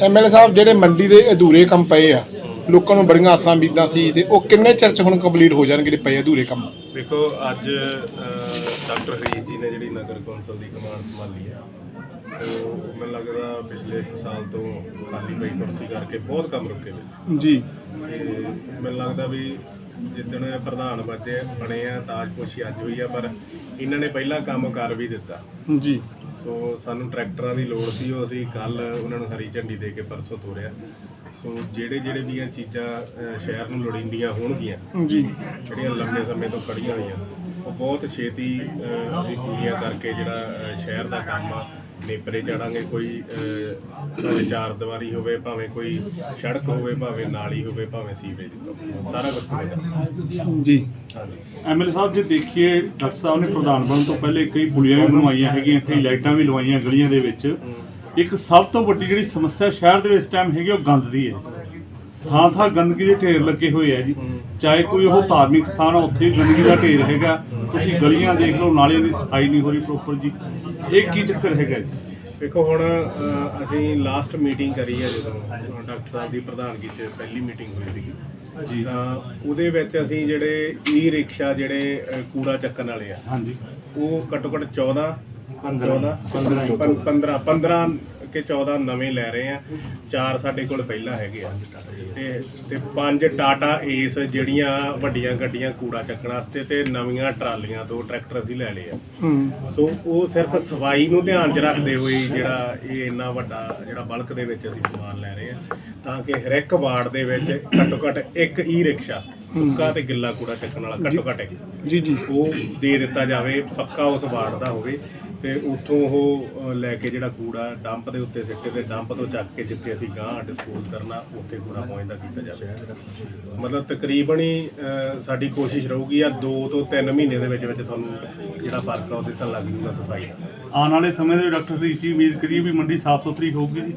MLA ਸਾਹਿਬ ਜਿਹੜੇ ਮੰਡੀ ਦੇ ਅਧੂਰੇ ਕੰਮ ਪਏ ਆ ਲੋਕਾਂ ਨੂੰ ਬੜੀਆਂ ਆਸਾਂ ਉਮੀਦਾਂ ਸੀ ਤੇ ਉਹ ਕਿੰਨੇ ਚਿਰ ਚ ਹੁਣ ਕੰਪਲੀਟ ਹੋ ਜਾਣਗੇ ਜਿਹੜੇ ਪਏ ਅਧੂਰੇ ਕੰਮ? ਦੇਖੋ ਅੱਜ ਡਾਕਟਰ ਹਰੀਸ਼ ਜੀ ਨੇ ਜਿਹੜੀ ਨਗਰ ਕੌਂਸਲ ਦੀ ਕਮਾਂਡ ਸੰਭਾਲੀ ਹੈ ਉਹ ਮੈਨੂੰ ਲੱਗਦਾ ਪਿਛਲੇ 1 ਸਾਲ ਤੋਂ ਖਾਲੀ ਪਈ ਕੁਰਸੀ ਕਰਕੇ ਬਹੁਤ ਕੰਮ ਰੁਕੇ ਸੀ ਜੀ। ਮੈਨੂੰ ਲੱਗਦਾ ਵੀ ਜਿੱਦਣ ਇਹ ਪ੍ਰਧਾਨ ਬਣੇ ਬਣੇ ਆ ਤਾਜਪੋਸ਼ੀ ਅੱਜ ਹੋਈ ਆ ਪਰ ਇਹਨਾਂ ਨੇ ਪਹਿਲਾਂ ਕੰਮ ਕਰ ਵੀ ਦਿੱਤਾ। ਜੀ। ਸੋ ਸਾਨੂੰ ਟਰੈਕਟਰਾਂ ਦੀ ਲੋੜ ਸੀ ਉਹ ਅਸੀਂ ਕੱਲ ਉਹਨਾਂ ਨੂੰ ਹਰੀ ਝੰਡੀ ਦੇ ਕੇ ਪਰਸੋਂ ਤੋਰਿਆ। ਸੋ ਜਿਹੜੇ ਜਿਹੜੇ ਵੀ ਇਹ ਚੀਜ਼ਾਂ ਅਹ, ਸ਼ਹਿਰ ਨੂੰ ਲੋੜੀਂਦੀਆਂ ਹੋਣਗੀਆਂ ਜੀ। ਜਿਹੜੀਆਂ ਲੰਬੇ ਸਮੇਂ ਤੋਂ ਖੜੀਆਂ ਹੋਈਆਂ ਉਹ ਬਹੁਤ ਛੇਤੀ ਅਹ, ਅਸੀਂ ਪੂਰੀਆਂ ਕਰਕੇ ਜਿਹੜਾ ਅਹ, ਸ਼ਹਿਰ ਦਾ ਕੰਮ ਆ ਨੇਪਰੇ ਚੜਾਂਗੇ ਕੋਈ ਭਾਵੇਂ ਚਾਰ ਦੀਵਾਰੀ ਹੋਵੇ ਭਾਵੇਂ ਕੋਈ ਸੜਕ ਹੋਵੇ ਭਾਵੇਂ ਨਾਲੀ ਹੋਵੇ ਭਾਵੇਂ ਸੀਵੇਜ ਸਾਰਾ ਕੁਝ ਹੋਵੇਗਾ। ਜੀ। ਐਮਐਲਏ ਸਾਹਿਬ ਜੇ ਦੇਖੀਏ ਡਾਕਟਰ ਸਾਹਿਬ ਨੇ ਪ੍ਰਧਾਨ ਬਣਨ ਤੋਂ ਪਹਿਲੇ ਕਈ ਪੁਲੀਆਂ ਵੀ ਬਣਵਾਈਆਂ ਹੈਗੀਆਂ ਕਈ ਲਾਈਟਾਂ ਵੀ ਲਵਾਈਆਂ ਗਲੀਆਂ ਦੇ ਵਿੱਚ। ਇੱਕ ਸਭ ਤੋਂ ਵੱਡੀ ਜਿਹੜੀ ਸਮੱਸਿਆ ਸ਼ਹਿਰ ਦੇ ਵਿੱਚ ਇਸ ਟਾਈਮ ਹੈਗੀ ਉਹ ਗੰਦ ਦੀ ਹੈ ਥਾਂ ਥਾਂ ਗੰਦਗੀ ਦੇ ਢੇਰ ਲੱਗੇ ਹੋਏ ਆ ਜੀ। ਚਾਹੇ ਕੋਈ ਉਹ ਧਾਰਮਿਕ ਸਥਾਨ ਆ ਉੱਥੇ ਗੰਦਗੀ ਦਾ ਢੇਰ ਹੈਗਾ। ਤੁਸੀਂ ਗਲੀਆਂ ਦੇਖ ਲਓ ਨਾਲੀਆਂ ਦੀ ਸਫ਼ਾਈ ਨਹੀਂ ਹੋ ਰਹੀ ਪ੍ਰੋਪਰ ਜੀ। ਇਹ ਕੀ ਚੱਕਰ ਹੈਗਾ ਜੀ? ਦੇਖੋ ਹੁਣ ਅਸੀਂ ਲਾਸਟ ਮੀਟਿੰਗ ਕਰੀ ਹੈ ਜਦੋਂ ਡਾਕਟਰ ਸਾਹਿਬ ਦੀ ਪ੍ਰਧਾਨਗੀ 'ਚ ਪਹਿਲੀ ਮੀਟਿੰਗ ਹੋਈ ਸੀਗੀ। ਜੀ ਤਾਂ ਉਹਦੇ ਵਿੱਚ ਅਸੀਂ ਜਿਹੜੇ ਈ ਰਿਕਸ਼ਾ ਜਿਹੜੇ ਕੂੜਾ ਚੱਕਣ ਵਾਲੇ ਆ ਹਾਂਜੀ। ਉਹ ਘੱਟੋ ਘੱਟ 14 14 15 15 ਕਿ 14 ਨਵੇਂ ਲੈ ਰਹੇ ਆ। ਚਾਰ ਸਾਡੇ ਕੋਲ ਪਹਿਲਾਂ ਹੈਗੇ ਆ। ਤੇ ਤੇ ਪੰਜ ਟਾਟਾ ਏਸ ਜਿਹੜੀਆਂ ਵੱਡੀਆਂ ਗੱਡੀਆਂ ਕੂੜਾ ਚੱਕਣ ਵਾਸਤੇ ਤੇ ਨਵੀਆਂ ਟਰਾਲੀਆਂ ਦੋ ਟਰੈਕਟਰ ਅਸੀਂ ਲੈ ਲਏ ਆ। ਸੋ ਉਹ ਸਿਰਫ ਸਫ਼ਾਈ ਨੂੰ ਧਿਆਨ 'ਚ ਰੱਖਦੇ ਹੋਏ ਜਿਹੜਾ ਇਹ ਇੰਨਾ ਵੱਡਾ ਜਿਹੜਾ ਬਲਕ ਦੇ ਵਿੱਚ ਅਸੀਂ ਸਮਾਨ ਲੈ ਰਹੇ ਆ। ਤਾਂ ਕਿ ਹਰ ਇੱਕ ਵਾਰਡ ਦੇ ਵਿੱਚ ਘੱਟੋ ਘੱਟ ਇੱਕ ਈ ਰਿਕਸ਼ਾ ਸੁੱਕਾ ਤੇ ਗਿੱਲਾ ਕੂੜਾ ਚੱਕਣ ਵਾਲਾ ਘੱਟੋ ਘੱਟ ਇੱਕ। ਜੀ ਜੀ। ਉਹ ਦੇ ਦਿੱਤਾ ਜਾਵੇ ਪੱਕਾ ਉਸ ਵਾਰਡ ਦਾ ਹੋਵੇ। ਤੇ ਉੱਥੋਂ ਉਹ ਲੈ ਕੇ ਜਿਹੜਾ ਕੂੜਾ ਡੰਪ ਦੇ ਉੱਤੇ ਸਿੱਟੇ ਤੇ ਡੰਪ ਤੋਂ ਚੱਕ ਕੇ ਜਿੱਥੇ ਅਸੀਂ ਗਾਂ ਡਿਸਪੋਜ਼ ਕਰਨਾ ਉੱਥੇ ਕੂੜਾ ਪਹੁੰਚਦਾ ਕੀਤਾ ਜਾਵੇ। ਮਤਲਬ ਤਕਰੀਬਨ ਹੀ ਸਾਡੀ ਕੋਸ਼ਿਸ਼ ਰਹੂਗੀ ਆ 2 ਤੋਂ 3 ਮਹੀਨੇ ਦੇ ਵਿੱਚ ਵਿੱਚ ਤੁਹਾਨੂੰ ਜਿਹੜਾ ਫ਼ਰਕ ਆ ਉਹ ਦਿਸਣ ਲੱਗ ਜੂਗਾ ਸਫ਼ਾਈ ਦਾ। ਆਉਣ ਵਾਲੇ ਸਮੇਂ ਦੇ ਡਾਕਟਰ ਹਰੀਸ਼ ਜੀ ਉਮੀਦ ਕਰੀਏ ਵੀ ਮੰਡੀ ਸਾਫ਼ ਸੁਥਰੀ ਹੋਊਗੀ ਜੀ।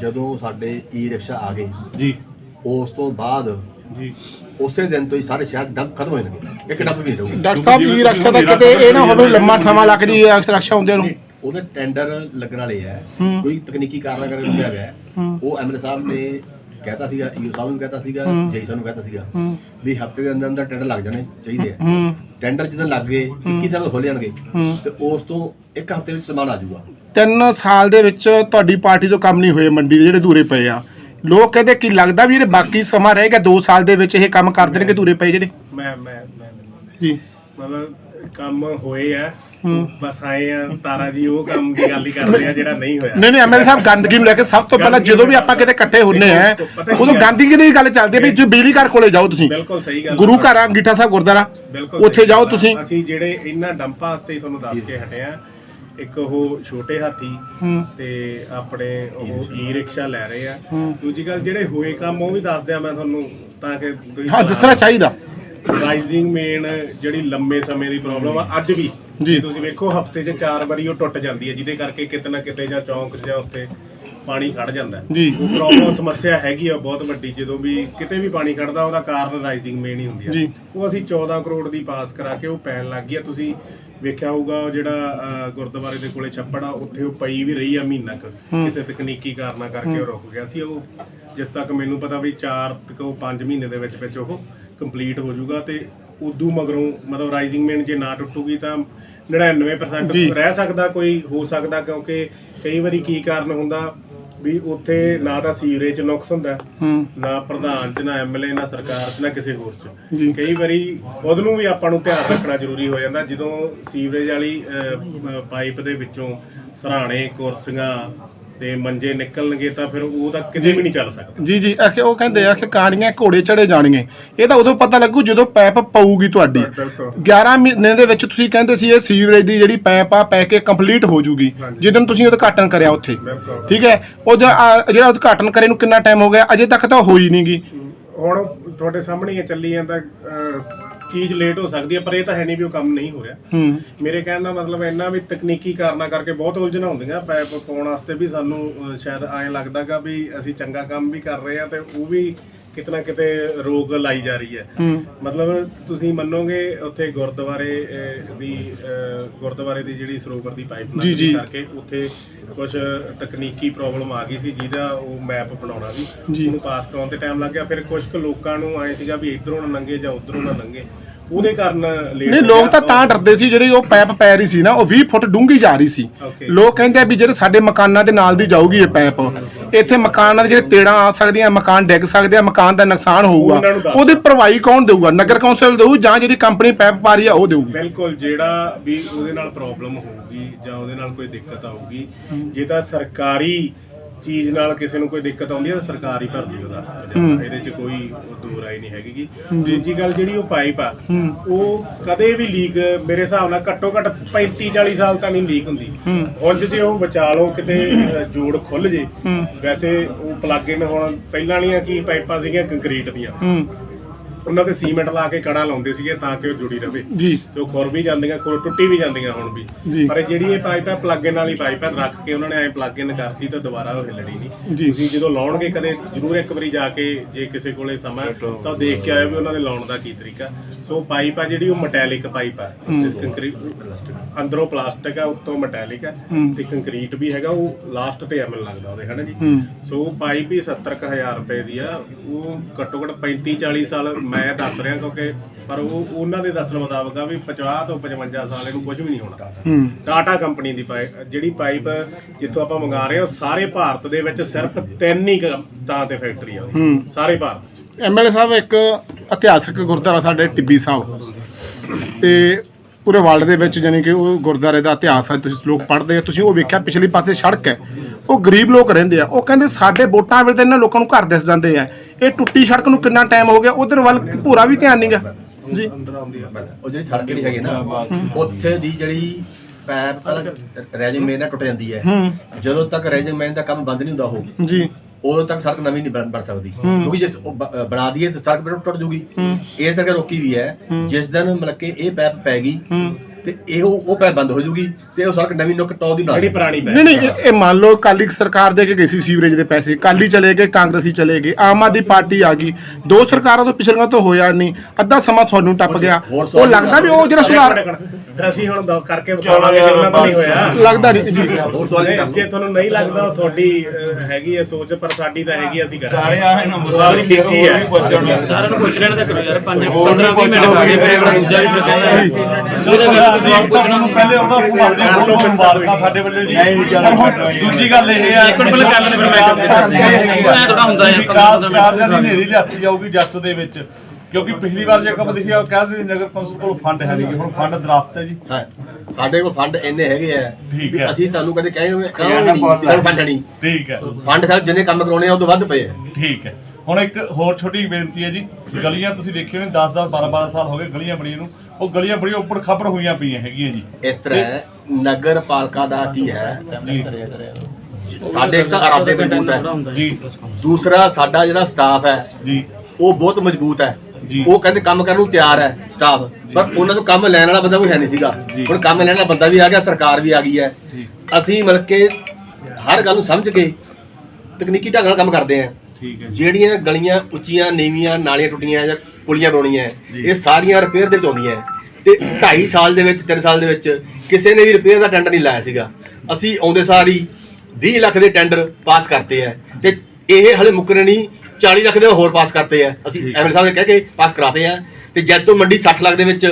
ਜਦੋਂ ਸਾਡੇ ਈ ਰਿਕਸ਼ਾ ਆ ਗਏ ਜੀ। ਉਸ ਤੋਂ ਬਾਅਦ ਜੀ। ਉਸੇ ਦਿਨ ਤੋਂ ਹੀ ਸਾਰੇ ਸ਼ਹਿਰ ਡੰਪ ਖਤਮ ਹੋ ਜਾਣਗੇ। ਇੱਕ ਡੰਪ ਵੀ ਰਹੂਗਾ। ਡਾਕਟਰ ਸਾਹਿਬ ਈ ਰਕਸ਼ਾ ਦਾ ਕਿਤੇ ਇਹ ਨਾ ਹੋਵੇ ਲੰਮਾ ਸਮਾਂ ਲੱਗ ਜੀ ਇਹ ਰਕਸ਼ਾ ਹੁੰਦੇ ਨੂੰ। ਉਹਦੇ ਟੈਂਡਰ ਲੱਗਣ ਵਾਲੇ ਹੈ। ਕੋਈ ਤਕਨੀਕੀ ਕਾਰਨ ਕਰਕੇ ਰੁਕਿਆ ਗਿਆ ਹੈ। ਉਹ ਐਮਐਲਏ ਸਾਹਿਬ ਨੇ ਕਹਿਤਾ ਸੀਗਾ ਈਓ ਸਾਹਿਬ ਨੂੰ ਕਹਿਤਾ ਸੀਗਾ। ਜੇਈ ਸਾਹਿਬ ਨੂੰ ਕਹਿਤਾ ਸੀਗਾ ਵੀ ਹਫ਼ਤੇ ਦੇ ਅੰਦਰ ਅੰਦਰ ਟੈਂਡਰ ਲੱਗ ਜਾਣੇ ਚਾਹੀਦੇ ਆ। ਹੂੰ। ਟੈਂਡਰ ਜਦੋਂ ਲੱਗ ਗਏ 21 ਦਿਨ ਖੋਲ ਜਾਣਗੇ। ਹੂੰ। ਤੇ ਉਸ ਤੋਂ ਇੱਕ ਹਫ਼ਤੇ ਵਿੱਚ ਸਮਾਨ ਆ ਜਾਊਗਾ। ਤਿੰਨ ਸਾਲ ਦੇ ਵਿੱਚ ਤੁਹਾਡੀ ਪਾਰਟੀ ਤੋਂ ਕੰਮ ਨਹੀਂ ਹੋਏ ਮੰਡੀ ਦੇ ਜਿਹੜੇ ਧੂਰੇ ਪਏ ਆ। ਲੋਕ ਕਹਿੰਦੇ ਕੀ ਲੱਗਦਾ ਵੀ ਜਿਹੜੇ ਬਾਕੀ ਸਮਾਂ ਰਹੇਗਾ 2 ਸਾਲ ਦੇ ਵਿੱਚ ਇਹ ਕੰਮ ਕਰ ਦੇਣਗੇ ਧੂਰੇ ਪਏ ਜਿਹੜੇ ਮੈਂ ਮੈਂ ਮੈਂ ਜੀ ਮਤਲਬ ਕੰਮ ਹੋਏ ਆ। ਬਸ ਆਏ ਆ ਤਾਰਾ ਜੀ ਉਹ ਕੰਮ ਦੀ ਗੱਲ ਹੀ ਕਰਦੇ ਆ ਜਿਹੜਾ ਨਹੀਂ ਹੋਇਆ ਨਹੀਂ ਨਹੀਂ ਐਮਐਲਏ ਸਾਹਿਬ ਗੰਦਗੀ ਨੂੰ ਲੈ ਕੇ ਸਭ ਤੋਂ ਪਹਿਲਾਂ ਜਦੋਂ ਵੀ ਆਪਾਂ ਕਿਤੇ ਇਕੱਠੇ ਹੁੰਨੇ ਆ ਉਦੋਂ? ਗੰਦਗੀ ਦੀ ਗੱਲ ਚੱਲਦੀ ਹੈ ਵੀ ਜੋ ਬਿਜਲੀ ਘਰ ਕੋਲੇ ਜਾਓ ਤੁਸੀਂ ਬਿਲਕੁਲ ਸਹੀ ਗੱਲ ਗੁਰੂ। ਘਰ ਆ ਅੰਗੀਠਾ ਸਾਹਿਬ ਗੁਰਦੁਆਰਾ ਉੱਥੇ ਜਾਓ। ਤੁਸੀਂ ਅਸੀਂ ਜਿਹੜੇ ਇਹਨਾਂ ਡੰਪਾਂ ਵਾਸਤੇ ਤੁਹਾਨੂੰ ਦੱਸ ਕੇ ਹਟੇ ਆ ਇੱਕ ਉਹ ਛੋਟੇ ਹਾਥੀ ਹੂੰ। ਤੇ ਆਪਣੇ ਉਹ ਈ ਰਿਕਸ਼ਾ ਲੈ ਰਹੇ ਆ। ਦੂਜੀ ਗੱਲ ਜਿਹੜੇ ਹੋਏ ਕੰਮ ਉਹ ਵੀ ਦੱਸ ਦਿਆਂ ਮੈਂ ਤੁਹਾਨੂੰ ਤਾਂ ਕਿ ਤੁਸੀਂ ਹਾਂ ਦੱਸਣਾ ਚਾਹੀਦਾ। ਰਾਈਜ਼ਿੰਗ ਮੇਨ ਜਿਹੜੀ ਲੰਮੇ ਸਮੇਂ ਦੀ ਪ੍ਰੋਬਲਮ ਆ ਅੱਜ ਵੀ। ਜੀ। ਤੁਸੀਂ ਵੇਖੋ ਹਫ਼ਤੇ 'ਚ ਚਾਰ ਵਾਰੀ ਉਹ ਟੁੱਟ ਜਾਂਦੀ ਹੈ ਜਿਹਦੇ ਕਰਕੇ ਕਿਤੇ ਨਾ ਕਿਤੇ ਜਾਂ ਚੌਂਕ 'ਚ ਜਾਂ ਉੱਤੇ ਪਾਣੀ ਖੜ ਜਾਂਦਾ। ਜੀ। ਉਹ ਪ੍ਰੋਬਲਮ ਸਮੱਸਿਆ ਹੈਗੀ ਆ ਬਹੁਤ ਵੱਡੀ ਜਦੋਂ ਵੀ ਕਿਤੇ ਵੀ ਪਾਣੀ ਖੜਦਾ ਉਹਦਾ ਕਾਰਨ ਰਾਈਜ਼ਿੰਗ ਮੇਨ ਹੀ ਹੁੰਦੀ ਜੀ। ਹੈ ਉਹ ਅਸੀਂ 14 ਕਰੋੜ ਦੀ ਪਾਸ ਕਰਾ ਕੇ ਉਹ ਪੈਣ ਲੱਗ ਗਈ ਆ ਤੁਸੀਂ ਵੇਖਿਆ ਹੋਊਗਾ ਉਹ ਜਿਹੜਾ ਅਹ, ਗੁਰਦੁਆਰੇ ਦੇ ਕੋਲੇ ਛੱਪੜ ਆ ਉੱਥੇ ਉਹ ਪਈ ਵੀ ਰਹੀ ਆ ਮਹੀਨਾ ਕੁ ਕਿਸੇ ਤਕਨੀਕੀ ਕਾਰਨਾਂ ਕਰਕੇ ਉਹ ਰੁਕ ਗਿਆ ਸੀ ਉਹ ਜਦ ਤੱਕ ਮੈਨੂੰ ਪਤਾ ਵੀ 4 ਤੋਂ 5 ਮਹੀਨੇ ਦੇ ਵਿੱਚ ਵਿੱਚ ਉਹ ਕੰਪਲੀਟ ਹੋ ਜਾਊਗਾ ਤੇ ਉਦੋਂ ਮਗਰੋਂ ਮਤਲਬ ਰਾਈਜ਼ਿੰਗ ਮੇਨ ਜੇ ਨਾ ਟੁੱਟੂਗੀ ਤਾਂ 99% ਜੀ। ਰਹਿ ਸਕਦਾ ਕੋਈ ਹੋ ਸਕਦਾ ਕਿਉਂਕਿ ਕਈ ਵਾਰੀ ਕੀ ਕਾਰਨ ਹੁੰਦਾ ਵੀ ਉੱਥੇ ਨਾ ਤਾਂ ਸੀਵਰੇਜ ਨੁਕਸ ਹੁੰਦਾ ਹੂੰ ਨਾ ਪ੍ਰਧਾਨ ਚ ਨਾ ਐਮਐਲਏ ਨਾ ਸਰਕਾਰ ਚ ਨਾ ਕਿਸੇ ਹੋਰ ਚ। ਕਈ ਵਾਰੀ ਖੁਦ ਨੂੰ ਵੀ ਆਪਾਂ ਨੂੰ ਧਿਆਨ ਰੱਖਣਾ ਜ਼ਰੂਰੀ ਹੋ ਜਾਂਦਾ ਜਦੋਂ ਸੀਵਰੇਜ ਵਾਲੀ ਅਹ, ਅਹ, ਪਾਈਪ ਦੇ ਵਿੱਚੋਂ ਸਰਾਣੇ ਕੁਰਸੀਆਂ ਤੇ ਮੰਜੇ ਨਿਕਲਣਗੇ ਤਾਂ ਫਿਰ ਉਹ ਤਾਂ ਕਿਤੇ ਵੀ ਨਹੀਂ ਚੱਲ ਸਕਦਾ। ਜੀ ਜੀ ਆਖੇ ਉਹ ਕਹਿੰਦੇ ਆ ਕਿ ਕਾਣੀਆਂ ਘੋੜੇ ਚੜੇ ਜਾਣਗੇ। ਇਹ ਤਾਂ ਉਦੋਂ ਪਤਾ ਲੱਗੂ ਜਦੋਂ ਪੈਪ ਪਊਗੀ ਤੁਹਾਡੀ। ਬਿਲਕੁਲ 11 ਮਹੀਨੇ ਦੇ ਵਿੱਚ ਤੁਸੀਂ ਕਹਿੰਦੇ ਸੀ ਇਹ ਸੀਵਰੇਜ ਦੀ ਜਿਹੜੀ ਪੈਪ ਆ ਪੈ ਕੇ ਕੰਪਲੀਟ ਹੋ ਜੂਗੀ। ਜਦੋਂ ਤੁਸੀਂ ਉਦਘਾਟਨ ਕਰਿਆ ਉੱਥੇ। ਠੀਕ ਹੈ? ਉਹ ਜਿਹੜਾ ਉਦਘਾਟਨ ਕਰੇ ਨੂੰ ਕਿੰਨਾ ਟਾਈਮ ਹੋ ਗਿਆ? ਅਜੇ ਤੱਕ ਤਾਂ ਹੋਈ ਨਹੀਂਗੀ ਹੁਣ ਤੁਹਾਡੇ ਸਾਹਮਣੇ ਹੀ ਚੱਲੀ ਜਾਂਦਾ ਚੀਜ਼ ਲੇਟ ਹੋ ਸਕਦੀ ਹੈ ਪਰ ਇਹ ਤਾਂ ਹੈ ਨਹੀਂ ਵੀ ਉਹ ਕੰਮ ਨਹੀਂ ਹੋ ਰਿਹਾ। ਮੇਰੇ ਕਹਿਣ ਦਾ ਮਤਲਬ ਇੰਨਾ ਵੀ ਤਕਨੀਕੀ ਕਾਰਨਾਂ ਕਰਕੇ ਬਹੁਤ ਉਲਝਣਾਂ ਹੁੰਦੀਆਂ ਪੈਪ ਪਾਉਣ ਵਾਸਤੇ ਵੀ ਸਾਨੂੰ ਸ਼ਾਇਦ ਐਂ ਲੱਗਦਾਗਾ ਵੀ ਅਸੀਂ ਚੰਗਾ ਕੰਮ ਵੀ ਕਰ ਰਹੇ ਹਾਂ ਤੇ ਉਹ ਵੀ ਕਿਤੇ ਨਾ ਕਿਤੇ ਰੋਕ ਲਾਈ ਜਾ ਰਹੀ ਹੈ। ਮਤਲਬ ਤੁਸੀਂ ਮੰਨੋਗੇ ਉੱਥੇ ਗੁਰਦੁਆਰੇ ਦੀ ਗੁਰਦੁਆਰੇ ਦੀ ਜਿਹੜੀ ਸਰੋਵਰ ਦੀ ਪਾਈਪ ਜੀ, ਜੀ। ਕਰਕੇ ਉੱਥੇ ਕੁਝ ਤਕਨੀਕੀ ਪ੍ਰੋਬਲਮ ਆ ਗਈ ਸੀ ਜਿਹਦਾ ਉਹ ਮੈਪ ਬਣਾਉਣਾ ਸੀ। ਉਹਨੂੰ ਪਾਸ ਕਰਾਉਣ ਤੇ ਟਾਈਮ ਲੱਗ ਗਿਆ। ਫਿਰ ਕੁਝ ਕੁ ਲੋਕਾਂ ਨੂੰ ਆਏ ਸੀਗਾ ਵੀ ਇਧਰੋਂ ਨਾ ਲੰਘੇ ਜਾਂ ਉਧਰੋਂ ਨਾ ਲੰਘੇ। ਉਹਦੇ ਕਾਰਨ ਲੇਟ ਨਹੀਂ ਲੋਕ ਤਾਂ ਤਾਂ ਡਰਦੇ ਸੀ ਜਿਹੜੀ ਉਹ ਪਾਈਪ ਪੈ ਰਹੀ ਸੀ ਨਾ ਉਹ 20 ਫੁੱਟ ਡੂੰਘੀ ਜਾ ਰਹੀ ਸੀ. ਲੋਕ ਕਹਿੰਦੇ ਆ ਵੀ ਜਿਹੜੇ ਸਾਡੇ ਮਕਾਨਾਂ ਦੇ ਨਾਲ ਦੀ ਜਾਊਗੀ ਇਹ ਪਾਈਪ ਇੱਥੇ ਮਕਾਨਾਂ ਦੇ ਜਿਹੜੇ ਤੇੜਾਂ ਆ ਸਕਦੀਆਂ ਮਕਾਨ ਡਿੱਗ ਸਕਦੇ ਆ ਮਕਾਨ ਦਾ ਨੁਕਸਾਨ ਹੋਊਗਾ। ਉਹਨਾਂ ਨੂੰ ਦੱਸ ਉਹਦੀ ਭਰਵਾਈ ਕੌਣ ਦੇਊਗਾ? ਨਗਰ ਕੌਂਸਲ ਦੇਊ ਜਾਂ ਜਿਹੜੀ ਕੰਪਨੀ ਪਾਈਪ ਪਾ ਰਹੀ ਆ ਉਹ ਦੇਊਗੀ। ਬਿਲਕੁਲ ਜਿਹੜਾ ਵੀ ਉਹਦੇ ਨਾਲ ਪ੍ਰੋਬਲਮ ਹੋਊਗੀ ਜਾਂ ਉਹਦੇ ਨਾਲ ਕੋਈ ਦਿੱਕਤ ਆਊਗੀ ਜੇ ਤਾਂ ਸਰਕਾਰੀ ਚੀਜ਼ ਨਾਲ ਕਿਸੇ ਨੂੰ ਕੋਈ ਦਿੱਕਤ ਆਉਂਦੀ ਹੈ ਤਾਂ ਸਰਕਾਰ ਹੀ ਭਰਦੀ ਉਹਦਾ। ਇਹਦੇ 'ਚ ਕੋਈ ਦੂਰ ਆਈ ਨਹੀਂ ਹੈਗੀ। ਜੀ। ਦੂਜੀ ਗੱਲ ਜਿਹੜੀ ਉਹ ਪਾਈਪ ਆ। ਉਹ ਕਦੇ ਵੀ ਲੀਕ ਮੇਰੇ ਹਿਸਾਬ ਨਾਲ ਘੱਟੋ ਘੱਟ 35 40 ਸਾਲ ਤਾਂ ਨਹੀਂ ਲੀਕ ਹੁੰਦੀ ਹੂੰ। ਉਂਝ ਜੇ ਉਹ ਬਚਾ ਲਓ ਕਿਤੇ ਜੋੜ ਖੁੱਲ ਜੇ। ਵੈਸੇ ਉਹ ਪਲੱਗ ਇਨ ਹੁਣ ਪਹਿਲਾਂ ਵਾਲੀਆਂ ਕੀ ਪਾਈਪਾਂ ਸੀਗੀਆਂ ਕੰਕਰੀਟ ਦੀਆਂ ਉਹਨਾਂ ਤੇ ਸੀਮੈਂਟ ਲਾ ਕੇ ਕੜਾ ਲਾਉਂਦੇ ਸੀਗੇ ਤਾਂ ਕਿ ਉਹ ਜੁੜੀ ਰਵੇ। ਜੀ। ਤੇ ਉਹ ਖੁਰ ਵੀ ਜਾਂਦੀਆਂ ਖੁਰ ਟੁੱਟੀ ਵੀ ਜਾਂਦੀਆਂ ਹੁਣ। ਵੀ। ਪਰ ਇਹ ਜਿਹੜੀ ਇਹ ਪਾਈਪ ਹੈ ਪਲੱਗ ਇਨ ਵਾਲੀ ਪਾਈਪ ਹੈ ਰੱਖ ਕੇ ਉਹਨਾਂ ਨੇ ਐ ਪਲੱਗ ਇਨ ਕਰਤੀ ਤਾਂ ਦੁਬਾਰਾ ਉਹ ਹਿੱਲਣੀ ਨਹੀਂ। ਤੁਸੀਂ ਜਦੋਂ ਲਾਉਣਗੇ ਕਦੇ ਜ਼ਰੂਰ ਇੱਕ ਵਾਰੀ ਜਾ ਕੇ ਜੇ ਕਿਸੇ ਕੋਲੇ ਸਮਾਂ ਤਾਂ ਦੇਖ ਕੇ ਆਇਓ ਵੀ ਉਹਨਾਂ ਦੇ ਲਾਉਣ ਦਾ ਕੀ ਤਰੀਕਾ। ਸੋ ਪਾਈਪ ਆ ਜਿਹੜੀ ਉਹ ਮੈਟੈਲਿਕ ਪਾਈਪ ਹੈ। ਕੰਕਰੀਟ ਅੰਦਰੋਂ ਪਲਾਸਟਿਕ ਹੈ ਉੱਤੋਂ ਮੈਟੈਲਿਕ ਹੂੰ। ਤੇ ਕੰਕਰੀਟ ਵੀ ਹੈਗਾ ਉਹ ਲਾਸਟ ਤੇ ਐਮਲ ਲੱਗਦਾ ਉਹਦੇ ਹਨਾ ਜੀ। ਸੋ ਪਾਈਪ ਹੀ 70000 ਰੁਪਏ ਦੀ ਆ। ਉਹ ਘੱਟੋ ਘੱਟ 35 40 ਸਾਲ ਮੈਂ ਦੱਸ ਰਿਹਾ ਕਿਉਂਕਿ ਪਰ ਉਹ ਉਹਨਾਂ ਦੇ ਦੱਸਣ ਮੁਤਾਬਕ ਆ ਵੀ 50 ਤੋਂ 55 ਸਾਲ ਇਹਨੂੰ ਕੁਝ ਵੀ ਨਹੀਂ ਹੋਣਾ। ਟਾਟਾ ਕੰਪਨੀ ਦੀ ਪਾਈਪ ਜਿਹੜੀ ਪਾਈਪ ਜਿੱਥੋਂ ਆਪਾਂ ਮੰਗਾ ਰਹੇ ਹਾਂ ਉਹ ਸਾਰੇ ਭਾਰਤ ਦੇ ਵਿੱਚ ਸਿਰਫ ਤਿੰਨ ਹੀ ਕ- ਤਾਂ ਤੇ ਫੈਕਟਰੀ ਆ ਉਹਦੀ ਹੂੰ। ਸਾਰੇ ਭਾਰਤ 'ਚ ਐਮਐਲਏ ਸਾਹਿਬ ਇੱਕ ਇਤਿਹਾਸਕ ਗੁਰਦੁਆਰਾ ਸਾਡੇ ਟਿੱਬੀ ਸਾਹਿਬ। ਤੇ ਪੂਰੇ ਵਰਲਡ ਦੇ ਵਿੱਚ ਜਾਨੀ ਕਿ ਉਹ ਗੁਰਦੁਆਰੇ ਦਾ ਇਤਿਹਾਸ ਹੈ ਤੁਸੀਂ ਲੋਕ ਪੜ੍ਹਦੇ ਆ ਤੁਸੀਂ ਉਹ ਵੇਖਿਆ ਪਿਛਲੀ ਪਾਸੇ ਸੜਕ ਹੈ। ਉਹ ਗਰੀਬ ਲੋਕ ਰਹਿੰਦੇ ਆ। ਉਹ ਕਹਿੰਦੇ ਸਾਡੇ ਵੋਟਾਂ ਵੇਲੇ ਤਾਂ ਇਹਨਾਂ ਲੋਕਾਂ ਨੂੰ ਘਰ ਦਿਸ ਜਾਂਦੇ ਆ। ਇਹ ਟੁੱਟੀ ਸੜਕ ਨੂੰ ਕਿੰਨਾ ਟਾਈਮ ਹੋ ਗਿਆ? ਉਧਰ ਵੱਲ ਪੂਰਾ ਵੀ ਧਿਆਨ ਨਹੀਂਗਾ ਜੀ। ਉਹ ਜਿਹੜੀ ਸੜਕ ਜਿਹੜੀ ਹੈਗੀ ਨਾ ਉੱਥੇ ਦੀ ਜਿਹੜੀ ਪੈਪ ਪਹਿਲਾਂ ਰੈਜਿੰਗ ਮੇਨ ਟੁੱਟ ਜਾਂਦੀ ਹੈ। ਹੂੰ। ਜਦੋਂ ਤੱਕ ਰੈਜਿੰਗ ਮੇਨ ਦਾ ਕੰਮ ਬੰਦ ਨਹੀਂ ਹੁੰਦਾ ਉਹ। ਜੀ। ਉਦੋਂ ਤੱਕ ਸੜਕ ਨਵੀਂ ਨਹੀਂ ਬਣ ਬਣ ਸਕਦੀ। ਕਿਉਂਕਿ ਜੇ ਉਹ ਬ- ਅ, ਬਣਾ ਦਈਏ ਤਾਂ ਸੜਕ ਬਿਲਕੁਲ ਟੁੱਟ ਜੂਗੀ। ਇਸ ਕਰਕੇ ਰੋਕੀ ਵੀ ਹੈ। ਜਿਸ ਦਿਨ ਮਤਲਬ ਕਿ ਇਹ ਪੈਪ ਪੈ ਗਈ ਤੇ ਇਹ ਉਹ ਉਹ ਪੈਪ ਬੰਦ ਹੋ ਜੂਗੀ ਤੇ ਉਹ ਸੜਕ ਨਵੀਂ ਨੁੱਕ ਟੌਪ ਦੀ ਬਣਾ ਜਿਹੜੀ ਦੇਣੀ। ਪੁਰਾਣੀ ਨਹੀਂ ਪਾਈਪ ਨਹੀਂ ਇਹ- ਇਹ ਮੰਨ ਲਓ ਕਾਲੀ ਸਰਕਾਰ ਦੇ ਕੇ ਗਈ ਸੀ ਸੀਵਰੇਜ ਦੇ ਪੈਸੇ ਕਾਲੀ ਚਲੇ ਗਏ ਕਾਂਗਰਸੀ ਚਲੇ ਗਏ ਆਮ ਆਦਮੀ ਪਾਰਟੀ ਆ ਗਈ। ਦੋ ਸਰਕਾਰਾਂ ਤੋਂ ਪਿਛਲੀਆਂ ਤੋਂ ਹੋਇਆ ਨਹੀਂ। ਅੱਧਾ ਸਮਾਂ ਤੁਹਾਨੂੰ ਟੱਪ ਗਿਆ। ਹੋਰ ਉਹ ਲੱਗਦਾ ਵੀ ਉਹ ਜਿਹੜਾ ਸੁਧਾਰ ਫਿਰ ਅਸੀਂ ਹੁਣ ਦ- ਕਰਕੇ ਵਿਖਾਵਾਂਗੇ ਜੇ ਉਹਨਾਂ ਤੋਂ ਨਹੀਂ ਹੋਇਆ। ਲੱਗਦਾ ਨਹੀਂ ਜੀ। ਹੋਰ ਸਵਾਲ ਨਹੀਂ ਜੇ ਤੁਹਾਨੂੰ ਨਹੀਂ ਲੱਗਦਾ ਉਹ ਤੁਹਾਡੀ ਅਹ, ਹੈਗੀ ਹੈ ਸੋਚ ਪਰ ਸਾਡੀ ਤਾਂ ਹੈਗੀ ਅਸੀਂ ਕਰਾਂਗੇ। ਸਾਰੇ ਆਏ ਨੰਬਰ ਉਹ ਆਪਣੀ ਕੀਤੀ ਹੈ। ਸਾਰਿਆਂ ਨੂੰ ਪੁੱਛ ਲੈਣ ਤਾਂ ਕਰੋ ਯਾਰ 5 15 20 ਮਿੰਟ ਹੋ ਗਏ ਫਿਰ ਅਗਲਾ ਦੂਜਾ ਵੀ ਉਹਦੇ ਵਿੱਚ ਪੁੱਛਣਾ ਨੂੰ ਪਹਿਲੇ ਉਹਦਾ ਸਵਾਲ ਦੇ ਬਹੁਤ ਮੁਬਾਰਕਾਂ ਸਾਡੇ ਵੱਲੋਂ ਜੀ। ਪਰ ਹੁਣ ਦੂਜੀ ਗੱਲ ਇਹ ਹੈ ਇੱਕ ਮਿੰਟ ਪਹਿਲਾਂ ਕਰ ਲੈਂਦੇ ਫਿਰ ਮੈਂ ਕਰ ਸਕਦਾ ਐ ਥੋੜਾ ਹੁੰਦਾ ਯਾਰ ਵਿਕਾਸ ਕਾਰਜਾਂ ਦੀ ਨੇਰੀ ਲਿਆਸੀ ਜਾਊਗੀ ਜੱਟ ਦੇ ਵਿੱਚ। ਕਿਉਂਕਿ ਪਿਛਲੀ ਵਾਰ ਜੇ ਆਪਾਂ ਦੇਖਿਆ ਕਹਿੰਦੇ ਸੀ ਨਗਰ ਕੌਂਸਲ ਕੋਲ ਫੰਡ ਹੈ ਨਹੀਂ ਹੁਣ ਫੰਡ ਦਰਾਫਤ ਹੈ ਜੀ। ਹਾਂ ਸਾਡੇ ਕੋਲ ਫੰਡ ਇੰਨੇ ਹੈਗੇ ਆ ਠੀਕ ਹੈ। ਅਸੀਂ ਤੁਹਾਨੂੰ ਕਦੇ ਕਹੇ ਕਹਾਂਗੇ ਨਹੀਂ ਫੰਡ ਨਹੀਂ ਠੀਕ ਹੈ। ਫੰਡ ਸਾਰੇ ਜਿੰਨੇ ਕੰਮ ਕਰਾਉਣੇ ਆ ਉਹ ਤੋਂ ਵੱਧ ਪਏ ਆ। ਠੀਕ ਹੈ। ਹੁਣ ਇੱਕ ਹੋਰ ਛੋਟੀ ਬੇਨਤੀ ਹੈ ਜੀ ਗਲੀਆਂ ਤੁਸੀਂ ਦੇਖਿਓ ਨੇ 10 10 12 12 ਸਾਲ ਹੋ ਗਏ ਗਲੀਆਂ ਬਣੀਆਂ ਨੂੰ ਉਹ ਗਲੀਆਂ ਬੜੀਆਂ ਉੱਪਰ ਖੱਪੜ ਹੋਈਆਂ ਪਈਆਂ ਹੈਗੀਆਂ ਜੀ। ਇਸ ਤਰ੍ਹਾਂ ਨਗਰ ਪਾਲਿਕਾ ਦਾ ਕੀ ਹੈ? ਸਾਡੇ ਇੱਕ ਤਾਂ ਆਰਾਮ ਦੇ ਮਜ਼ਬੂਤ ਹੈ। ਜੀ। ਦੂਸਰਾ ਸਾਡਾ ਜਿਹੜਾ ਸਟਾਫ ਹੈ ਜੀ। ਉਹ ਬਹੁਤ ਮਜ਼ਬੂਤ ਹੈ। ਉਹ ਕਹਿੰਦੇ ਕੰਮ ਕਰਨ ਨੂੰ ਤਿਆਰ ਹੈ ਸਟਾਫ ਪਰ ਉਹਨਾਂ ਤੋਂ ਕੰਮ ਲੈਣ ਵਾਲਾ ਬੰਦਾ ਕੋਈ ਹੈ ਨਹੀਂ ਸੀਗਾ। ਹੁਣ ਕੰਮ ਲੈਣ ਵਾਲਾ ਬੰਦਾ ਵੀ ਆ ਗਿਆ ਸਰਕਾਰ ਵੀ ਆ ਗਈ ਹੈ। ਅਸੀਂ ਮਿਲ ਕੇ ਹਰ ਗੱਲ ਨੂੰ ਸਮਝ ਕੇ ਤਕਨੀਕੀ ਢੰਗ ਨਾਲ ਕੰਮ ਕਰਦੇ ਜੀ। ਜਿਹੜੀਆਂ ਗਲੀਆਂ ਉੱਚੀਆਂ ਨੀਵੀਆਂ ਨਾਲੀਆਂ ਟੁੱਟੀਆਂ ਜਾਂ ਪੁਲੀਆਂ ਬਣਾਉਣੀਆਂ। ਇਹ ਸਾਰੀਆਂ ਰਿਪੇਅਰ ਦੇ ਵਿੱਚ ਆਉਂਦੀਆਂ। ਤੇ 2.5 ਸਾਲ ਦੇ ਵਿੱਚ 3 ਸਾਲ ਦੇ ਵਿੱਚ ਕਿਸੇ ਨੇ ਵੀ ਰਿਪੇਅਰ ਦਾ ਟੈਂਡਰ ਨਹੀਂ ਲਾਇਆ ਸੀਗਾ। ਅਸੀਂ ਆਉਂਦੇ ਸਾਰ ਹੀ 20 ਲੱਖ ਦੇ ਟੈਂਡਰ ਪਾਸ ਕਰਤੇ ਆ ਤੇ ਇਹ ਹਲੇ ਮੁੱਕਰੇ ਨਹੀਂ 40 ਲੱਖ ਦੇ ਹੋਰ ਪਾਸ ਕਰਤੇ ਆ। ਅਸੀਂ। ਐਮਐਲ ਸਾਹਿਬ ਨੇ ਕਹਿ ਕੇ ਪਾਸ ਕਰਾਤੇ ਆ। ਤੇ ਜੈਤੋ ਮੰਡੀ 60 ਲੱਖ ਦੇ ਵਿੱਚ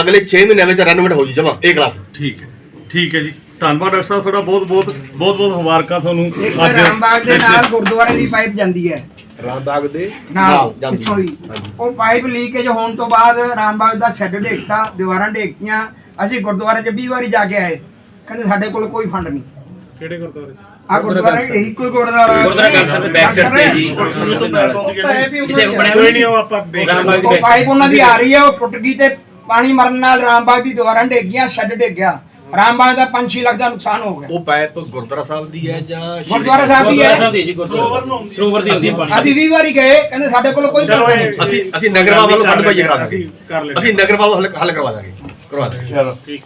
ਅਗਲੇ 6 ਮਹੀਨਿਆਂ ਵਿੱਚ ਰੈਨੋਵੇਟ ਹੋ ਜੂ ਜਮਾ ਇਹ ਕਲਾਸ ਠੀਕ ਹੈ। ਠੀਕ ਹੈ ਜੀ। ਧੰਨਵਾਦ ਡਾਕਟਰ ਸਾਹਿਬ ਤੁਹਾਡਾ ਬਹੁਤ ਬਹੁਤ ਬਹੁਤ ਬਹੁਤ ਮੁਬਾਰਕਾਂ ਤੁਹਾਨੂੰ ਇੱਕ ਰਾਮਬਾਗ ਦੇ ਨਾਲ ਗੁਰਦੁਆਰੇ ਦੀ ਪਾਈਪ ਜਾਂਦੀ ਹੈ। ਰਾਮਬਾਗ ਦੇ ਨਾਲ ਜਾਂਦੀ ਪਿੱਛੋਂ ਦੀ। ਉਹ ਪਾਈਪ ਲੀਕੇਜ ਹੋਣ ਤੋਂ ਬਾਅਦ ਰਾਮਬਾਗ ਦਾ ਸ਼ੈੱਡ ਢੇਕਤਾ ਦੀਵਾਰਾਂ ਢੇਕਤੀਆਂ ਅਸੀਂ ਗੁਰਦੁਆਰੇ 'ਚ 20 ਵਾਰੀ ਜਾ ਕੇ ਆਏ। ਕਹਿੰਦੇ ਸਾਡੇ ਕੋਲ ਕੋਈ ਫੰਡ ਨਹੀਂ। ਕਿਹੜੇ ਗੁਰਦੁਆਰੇ? ਆ ਗੁਰਦੁਆਰੇ ਇਹੀ ਕੋਈ ਗੁਰਦੁਆਰਾ ਗੁਰਦੁਆਰਾ ਗੰਗਾ ਦੇ back side ਤੇ ਜੀ। ਜਿੱਥੇ ਬਣਿਆ ਕੋਈ ਨਹੀਂ ਉਹ ਆਪਾਂ ਦੇਖ ਰਾਮਬਾਗ ਉਹ ਪਾਈਪ ਉਹਨਾਂ ਦੀ ਆ ਰਹੀ ਹੈ ਉਹ ਟੁੱਟ ਗਈ ਤੇ ਪਾਣੀ ਮਰਨ ਨਾਲ ਰਾਮਬਾਗ ਦੀ ਦੀਵਾਰਾਂ ਡੇਗ ਗਈਆਂ ਸ਼ੈੱਡ ਡਿੱਗ ਗਿਆ। ਰਾਮਬਾਗ ਦਾ 5-6 ਲੱਖ ਦਾ ਨੁਕਸਾਨ ਹੋ ਗਿਆ। ਉਹ ਪਾਈਪ ਗੁਰਦੁਆਰਾ ਸਾਹਿਬ ਦੀ ਹੈ ਜਾਂ ਸ਼੍ਰੀ- ਗੁਰਦੁਆਰਾ ਸਾਹਿਬ ਦੀ ਗੁਰਦੁਆਰਾ ਹੈ ਸਾਹਿਬ ਦੀ ਜੀ ਗੁਰਦੁਆਰਾ ਸਰੋਵਰ ਦੀ ਹੁੰਦੀ ਹੈ ਪਾਣੀ। ਅਸੀਂ 20 ਵਾਰੀ ਗਏ ਕਹਿੰਦੇ ਸਾਡੇ ਕੋਲ ਕੋਈ ਚਲੋ ਪੈਸਾ ਇਹ- ਨਹੀਂ। ਅਸੀਂ ਅਸੀਂ ਨਗਰ ਬਾਬਾ ਵੱਲੋਂ ਫੰਡ ਭਾਈ ਕਰਾ ਦਾਂਗੇ। ਅਸੀਂ ਕਰ ਲੈਂਦੇ ਅਸੀਂ ਨਗਰ ਬਾਬਾ ਹੱਲ ਹੱਲ ਕਰਵਾ ਦਾਂਗੇ। ਕਰਵਾ ਦਾਂਗੇ। ਠੀਕ